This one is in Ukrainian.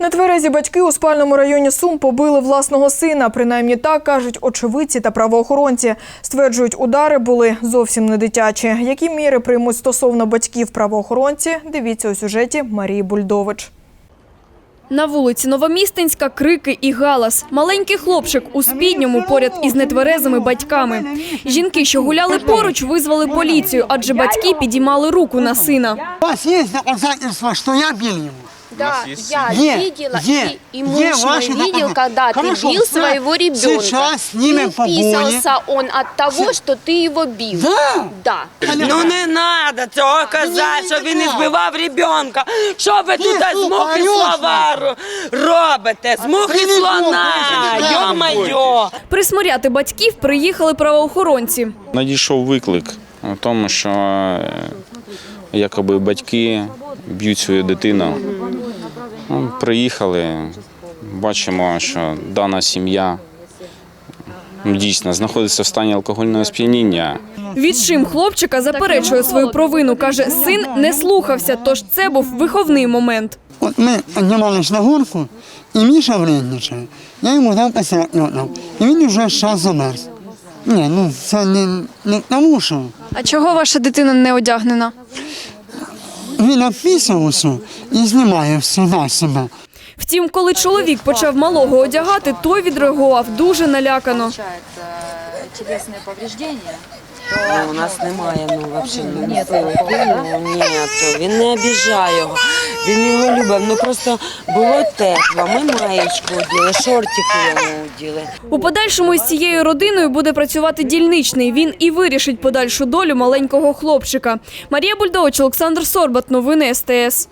Нетверезі батьки у спальному районі Сум побили власного сина. Принаймні так кажуть очевидці та правоохоронці. Стверджують, удари були зовсім не дитячі. Які міри приймуть стосовно батьків правоохоронці? Дивіться у сюжеті Марії Бульдович. На вулиці Новомістинська крики і галас. Маленький хлопчик у спідньому поряд із нетверезими батьками. Жінки, що гуляли поруч, визвали поліцію, адже батьки підіймали руку на сина. У вас есть доказательства, что я бил его? Да, я Е, видела, е, и, и е, муж мой ваши видел, доказательства. когда ты Хорошо, бил все. своего ребенка. Сейчас снимем и побои. вписался он от того, что ты его бил. Да. Да. Ну не треба цього казати, що він не збивав ребенка. Що ви тут з слухай, мухи Алёша. слова ро- робите? З мухи Ти не слона, слухай, йо-майо. Присмиряти батьків приїхали правоохоронці. Надійшов виклик у тому, що е, якоби батьки б'ють свою дитину. Ну, Приїхали, бачимо, що дана сім'я дійсно знаходиться в стані алкогольного сп'яніння. Відчим хлопчика заперечує свою провину. Каже, син не слухався, тож це був виховний момент. Вот мы поднимались на горку, и Миша вредничає. Я йому дав отдав. І він вже зараз замерз. Ні, ну це не, не тому, що А чого ваша дитина не одягнена? він описав усе і знімає все на себе. Втім, коли чоловік почав малого одягати, той відреагував дуже налякано. повреждения. Ну, у нас немає, ну, взагалі, ну, ні, ні, то він не обіжає його. Він його любив, ну просто було тепло, ми маєчку оділи, шортики йому оділи. У подальшому із цією родиною буде працювати дільничний. Він і вирішить подальшу долю маленького хлопчика. Марія Бульдович, Олександр Сорбат. Новини СТС.